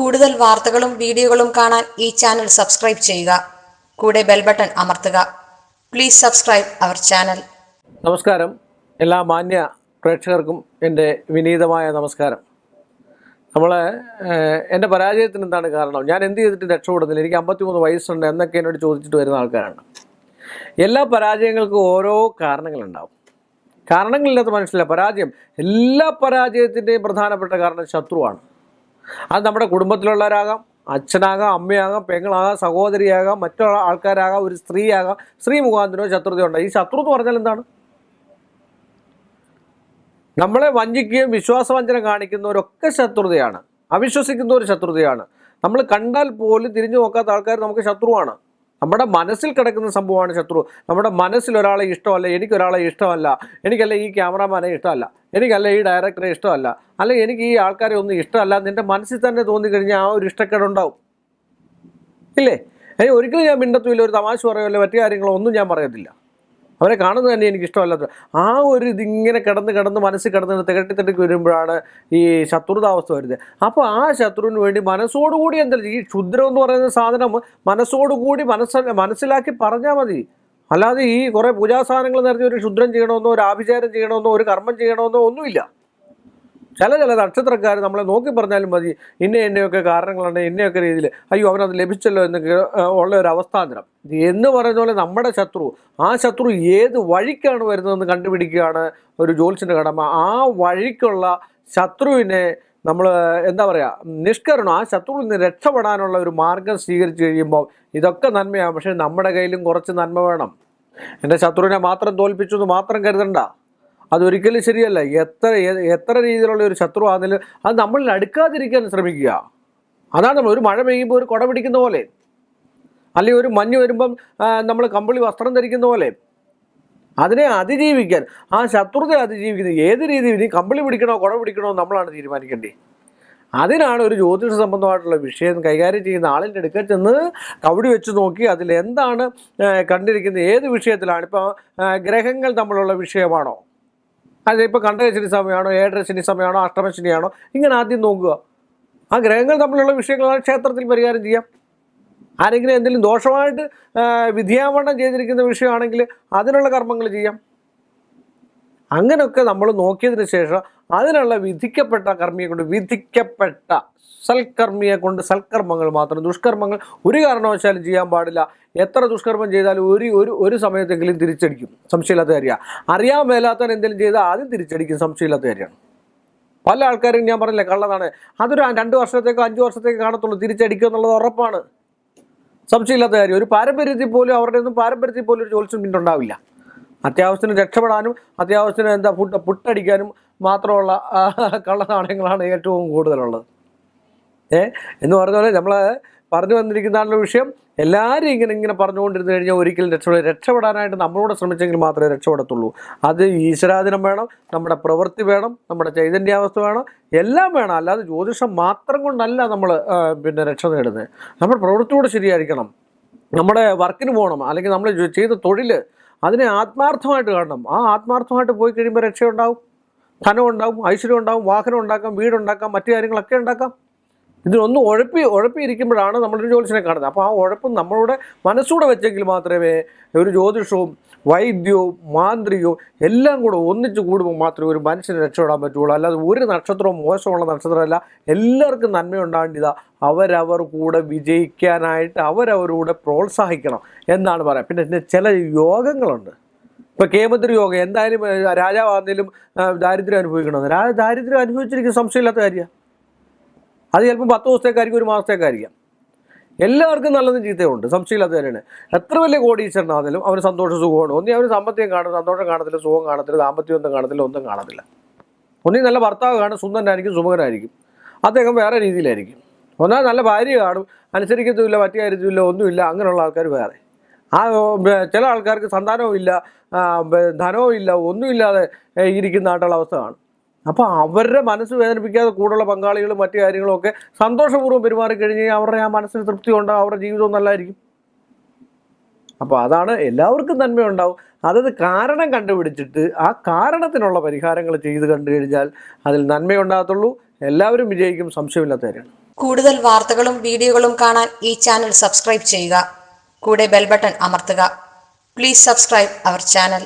കൂടുതൽ വാർത്തകളും വീഡിയോകളും കാണാൻ ഈ ചാനൽ സബ്സ്ക്രൈബ് ചെയ്യുക. കൂടെ ബെൽ ബട്ടൺ അമർത്തുക. Please subscribe our channel. നമസ്കാരം. എല്ലാ മാന്യ പ്രേക്ഷകർക്കും എന്റെ വിനീതമായ നമസ്കാരം. നമ്മൾ എന്റെ പരാജയത്തിന് എന്താണ് കാരണം? ഞാൻ എന്ത് ചെയ്തിട്ട് രക്ഷപ്പെടുന്നില്ല? എനിക്ക് അമ്പത്തിമൂന്ന് വയസ്സുണ്ട് എന്നൊക്കെ എന്നോട് ചോദിച്ചിട്ട് വരുന്ന ആൾക്കാരാണ്. എല്ലാ പരാജയങ്ങൾക്കും ഓരോ കാരണങ്ങളുണ്ടാവും. കാരണങ്ങളില്ലാത്ത മനുഷ്യരില്ല പരാജയം. എല്ലാ പരാജയത്തിന്റെയും പ്രധാനപ്പെട്ട കാരണം ശത്രുവാണ്. അത് നമ്മുടെ കുടുംബത്തിലുള്ളവരാകാം അച്ഛനാകാം അമ്മയാകാം പെങ്ങളാകാം സഹോദരിയാകാം മറ്റുള്ള ആൾക്കാരാകാം ഒരു സ്ത്രീയാകാം സ്ത്രീ മുഖാന്തരോ ശത്രുത ഉണ്ടോ? ഈ ശത്രു എന്ന് പറഞ്ഞാൽ എന്താണ്? നമ്മളെ വഞ്ചിക്കുകയും വിശ്വാസവഞ്ചന കാണിക്കുന്നവരൊക്കെ ശത്രുതയാണ്. അവിശ്വസിക്കുന്നവർ ശത്രുതയാണ്. നമ്മൾ കണ്ടാൽ പോലും തിരിഞ്ഞു നോക്കാത്ത ആൾക്കാർ നമുക്ക് ശത്രുവാണ്. നമ്മുടെ മനസ്സിൽ കിടക്കുന്ന സംഭവമാണ് ശത്രു. നമ്മുടെ മനസ്സിൽ ഒരാളെ ഇഷ്ടമല്ല എനിക്കൊരാളെ ഇഷ്ടമല്ല എനിക്കല്ല ഈ ക്യാമറാമാനെ ഇഷ്ടമല്ല. എനിക്കല്ല ഈ ഡയറക്ടറെ ഇഷ്ടമല്ല. അല്ലെങ്കിൽ എനിക്ക് ഈ ആൾക്കാരെ ഒന്നും ഇഷ്ടമല്ല. നിന്റെ മനസ്സിൽ തന്നെ തോന്നിക്കഴിഞ്ഞാൽ ആ ഒരു ഇഷ്ടക്കേടുണ്ടാവും. ഇല്ലേ? അതിന് ഒരിക്കലും ഞാൻ മിണ്ടത്തുമില്ല. ഒരു തമാശ പറയുമല്ലോ മറ്റു കാര്യങ്ങളോ ഒന്നും ഞാൻ പറയത്തില്ല. അവരെ കാണുന്നത് തന്നെ എനിക്ക് ഇഷ്ടമല്ലാത്ത ആ ഒരു ഇതിങ്ങനെ കിടന്ന് കിടന്ന് മനസ്സിൽ കിടന്ന് തികട്ടി തിരക്കി വരുമ്പോഴാണ് ഈ ശത്രുതാവസ്ഥ വരുന്നത്. അപ്പോൾ ആ ശത്രുവിന് വേണ്ടി മനസ്സോടുകൂടി എന്തായാലും ഈ ക്ഷുദ്രം എന്ന് പറയുന്ന സാധനം മനസ്സോടുകൂടി മനസ്സ മനസ്സിലാക്കി പറഞ്ഞാൽ മതി. അല്ലാതെ ഈ കുറേ പൂജാസാധനങ്ങൾ നിറഞ്ഞ ഒരു ക്ഷുദ്രം ചെയ്യണമെന്നോ ഒരു ആഭിചാരം ചെയ്യണമെന്നോ ഒരു കർമ്മം ചെയ്യണമെന്നോ ഒന്നുമില്ല. ചില ചില നക്ഷത്രക്കാർ നമ്മളെ നോക്കി പറഞ്ഞാലും മതി ഇന്ന എന്നെയൊക്കെ കാരണങ്ങളുണ്ട് ഇന്നയൊക്കെ രീതിയിൽ അയ്യോ അവനത് ലഭിച്ചല്ലോ എന്നൊക്കെ ഉള്ള ഒരു അവസ്ഥാന്തരം. എന്ന് പറയുന്ന പോലെ നമ്മുടെ ശത്രു ആ ശത്രു ഏത് വഴിക്കാണ് വരുന്നതെന്ന് കണ്ടുപിടിക്കുകയാണ് ഒരു ജോത്സ്യന്റെ കടമ. ആ വഴിക്കുള്ള ശത്രുവിനെ നമ്മൾ എന്താ പറയുക നിഷ്കരണം ആ ശത്രുവിൽ നിന്ന് രക്ഷപ്പെടാനുള്ള ഒരു മാർഗം സ്വീകരിച്ചു കഴിയുമ്പോൾ ഇതൊക്കെ നന്മയാണ്. പക്ഷേ നമ്മുടെ കയ്യിലും കുറച്ച് നന്മ വേണം. എന്റെ ശത്രുവിനെ മാത്രം തോൽപ്പിച്ചു എന്ന് മാത്രം കരുതണ്ട. അതൊരിക്കലും ശരിയല്ല. എത്ര എത്ര രീതിയിലുള്ള ഒരു ശത്രു ആണെങ്കിലും അത് നമ്മളിൽ അടുക്കാതിരിക്കാൻ ശ്രമിക്കുക. അതാണ് നമ്മൾ ഒരു മഴ പെയ്യുമ്പോൾ ഒരു കുട പിടിക്കുന്ന പോലെ. അല്ലെങ്കിൽ ഒരു മഞ്ഞ് വരുമ്പം നമ്മൾ കമ്പിളി വസ്ത്രം ധരിക്കുന്ന പോലെ. അതിനെ അതിജീവിക്കാൻ ആ ശത്രുതയെ അതിജീവിക്കുന്നത് ഏത് രീതിയിൽ ഇനി കമ്പിളി പിടിക്കണോ കുട പിടിക്കണോ നമ്മളാണ് തീരുമാനിക്കേണ്ടത്. അതിനാണ് ഒരു ജ്യോതിഷ സംബന്ധമായിട്ടുള്ള വിഷയം കൈകാര്യം ചെയ്യുന്ന ആളിന്റെ അടുക്കൽ ചെന്ന് കവടി വെച്ച് നോക്കി അതിൽ എന്താണ് കണ്ടിരിക്കുന്ന കണ്ടിരിക്കുന്നത് ഏത് വിഷയത്തിലാണ്? ഇപ്പോൾ ഗ്രഹങ്ങൾ തമ്മിലുള്ള വിഷയമാണോ? അതിപ്പോൾ കണ്ടകശനി സമയമാണോ ഏഴരശനി സമയമാണോ അഷ്ടമശനിയാണോ ഇങ്ങനെ ആദ്യം നോക്കുക. ആ ഗ്രഹങ്ങൾ തമ്മിലുള്ള വിഷയങ്ങളാണ് ക്ഷേത്രത്തിൽ പരിഹാരം ചെയ്യാം. ആരെങ്കിലും എന്തെങ്കിലും ദോഷമായിട്ട് ആ, ചെയ്തിരിക്കുന്ന വിഷയമാണെങ്കിൽ അതിനുള്ള കർമ്മങ്ങൾ ചെയ്യാം. അങ്ങനെയൊക്കെ നമ്മൾ നോക്കിയതിന് ശേഷം അതിനുള്ള വിധിക്കപ്പെട്ട കർമ്മിയെ കൊണ്ട് വിധിക്കപ്പെട്ട സൽക്കർമ്മിയെ കൊണ്ട് സൽക്കർമ്മങ്ങൾ മാത്രം ദുഷ്കർമ്മങ്ങൾ ഒരു കാരണവശാലും ചെയ്യാൻ പാടില്ല. എത്ര ദുഷ്കർമ്മം ചെയ്താലും ഒരു ഒരു ഒരു സമയത്തെങ്കിലും തിരിച്ചടിക്കും. സംശയമില്ലാത്ത കാര്യമാണ് അറിയാൻ മേലാത്തവൻ എന്തെങ്കിലും ചെയ്താൽ ആദ്യം തിരിച്ചടിക്കും. സംശയമില്ലാത്ത കാര്യമാണ്. പല ആൾക്കാരും ഞാൻ പറഞ്ഞില്ല കള്ളതാണ് അതൊരു രണ്ട് വർഷത്തേക്കോ അഞ്ച് വർഷത്തേക്കോ കാണത്തുള്ളൂ. തിരിച്ചടിക്കുക എന്നുള്ളത് ഉറപ്പാണ്. സംശയമില്ലാത്ത കാര്യം. ഒരു പാരമ്പര്യത്തിൽ പോലും അവരുടെ ഒന്നും പാരമ്പര്യത്തിൽ പോലും ഒരു ജോത്സ്യം പിന്നുണ്ടാവില്ല അത്യാവശ്യത്തിന് രക്ഷപ്പെടാനും അത്യാവശ്യത്തിന് എന്താ ഫുഡ് പുട്ടടിക്കാനും മാത്രമുള്ള കള്ളനാണയങ്ങളാണ് ഏറ്റവും കൂടുതലുള്ളത്. ഏ? എന്ന് പറഞ്ഞ പോലെ നമ്മൾ പറഞ്ഞു വന്നിരിക്കുന്നതാണല്ലോ വിഷയം. എല്ലാവരും ഇങ്ങനെ ഇങ്ങനെ പറഞ്ഞുകൊണ്ടിരുന്നു കഴിഞ്ഞാൽ ഒരിക്കലും രക്ഷപ്പെടും രക്ഷപ്പെടാനായിട്ട് നമ്മളോട് ശ്രമിച്ചെങ്കിൽ മാത്രമേ രക്ഷപ്പെടത്തുള്ളൂ. അത് ഈശ്വരാധീനം വേണം നമ്മുടെ പ്രവൃത്തി വേണം നമ്മുടെ ചൈതന്യാവസ്ഥ വേണം എല്ലാം വേണം. അല്ലാതെ ജ്യോതിഷം മാത്രം കൊണ്ടല്ല നമ്മൾ പിന്നെ രക്ഷ നേടുന്നത്. നമ്മുടെ പ്രവൃത്തിയോട് ശരിയായിരിക്കണം. നമ്മുടെ വർക്കിന് പോകണം അല്ലെങ്കിൽ നമ്മൾ ചെയ്ത തൊഴിൽ അതിനെ ആത്മാർത്ഥമായിട്ട് കാണണം. ആ ആത്മാർത്ഥമായിട്ട് പോയി കഴിയുമ്പോൾ രക്ഷയുണ്ടാവും. ധനം ഉണ്ടാവും ഐശ്വര്യം ഉണ്ടാവും വാഹനം ഉണ്ടാക്കാം വീടുണ്ടാക്കാം മറ്റു കാര്യങ്ങളൊക്കെ ഉണ്ടാക്കാം. ഇതിനൊന്നും ഉഴപ്പി ഉഴപ്പിയിരിക്കുമ്പോഴാണ് നമ്മളൊരു ജ്യോതിഷനെ കാണുന്നത്. അപ്പോൾ ആ ഉഴപ്പും നമ്മളുടെ മനസ്സൂടെ വെച്ചെങ്കിൽ മാത്രമേ ഒരു ജ്യോതിഷവും വൈദ്യവും മാന്ത്രികവും എല്ലാം കൂടെ ഒന്നിച്ച് കൂടുമ്പോൾ മാത്രമേ ഒരു മനുഷ്യന് രക്ഷപ്പെടാൻ പറ്റുള്ളൂ അല്ലാതെ ഒരു നക്ഷത്രവും മോശമുള്ള നക്ഷത്രമല്ല. എല്ലാവർക്കും നന്മയുണ്ടാകേണ്ടതാ അവരവർ കൂടെ വിജയിക്കാനായിട്ട് അവരവരൂടെ പ്രോത്സാഹിക്കണം എന്നാണ് പറയാം. പിന്നെ ചില യോഗങ്ങളുണ്ട്. ഇപ്പോൾ കേമന്ത്രി യോഗം എന്തായാലും രാജാവ് രാജാവാണെങ്കിലും ദാരിദ്ര്യം അനുഭവിക്കണമെന്ന്. രാജ ദാരിദ്ര്യം അനുഭവിച്ചിരിക്കുന്ന സംശയമില്ലാത്ത കാര്യമാണ് അത് ചിലപ്പോൾ പത്ത് ദിവസത്തേക്കായിരിക്കും ഒരു മാസത്തേക്കായിരിക്കാം. എല്ലാവർക്കും നല്ലതും ചീത്തയുണ്ട്. സംശയമില്ലാത്ത തന്നെയാണ് എത്ര വലിയ കോടീശ്വരനാണെങ്കിലും അവന് സന്തോഷ സുഖമാണ്. ഒന്നി അവന് സാമ്പത്തികം കാണും സന്തോഷം കാണത്തില്ല സുഖം കാണത്തില്ല ദാമ്പത്യം ഒന്നും കാണത്തില്ല ഒന്നും കാണത്തില്ല. ഒന്നി നല്ല ഭർത്താവ് കാണും സുന്ദരനായിരിക്കും സുഖകനായിരിക്കും അദ്ദേഹം വേറെ രീതിയിലായിരിക്കും. ഒന്നാമത് നല്ല ഭാര്യ കാണും അനുസരിക്കത്തുമില്ല മറ്റു കാര്യത്തില്ല ഒന്നുമില്ല അങ്ങനെയുള്ള ആൾക്കാർ വേറെ. ആ ചില ആൾക്കാർക്ക് സന്താനവും ഇല്ല ധനവും ഇല്ല ഒന്നുമില്ലാതെ ഇരിക്കുന്ന ആട്ടുള്ള അവസ്ഥ കാണും. അപ്പോൾ അവരുടെ മനസ്സ് വേദനിപ്പിക്കാതെ കൂടുള്ള പങ്കാളികളും മറ്റു കാര്യങ്ങളും ഒക്കെ സന്തോഷപൂർവം പെരുമാറി കഴിഞ്ഞ് കഴിഞ്ഞാൽ അവരുടെ ആ മനസ്സിന് തൃപ്തി ഉണ്ടാവും അവരുടെ ജീവിതവും നല്ലതായിരിക്കും. അപ്പോൾ അതാണ് എല്ലാവർക്കും നന്മയുണ്ടാവും. അതത് കാരണം കണ്ടുപിടിച്ചിട്ട് ആ കാരണത്തിനുള്ള പരിഹാരങ്ങൾ ചെയ്ത് കണ്ടു കഴിഞ്ഞാൽ അതിൽ നന്മയുണ്ടാകത്തുള്ളൂ. എല്ലാവരും വിജയിക്കും. സംശയമില്ലാത്ത കാര്യമാണ്. കൂടുതൽ വാർത്തകളും വീഡിയോകളും കാണാൻ ഈ ചാനൽ സബ്സ്ക്രൈബ് ചെയ്യുക. കൂടെ ബെൽബട്ടൺ അമർത്തുക. Please subscribe our channel.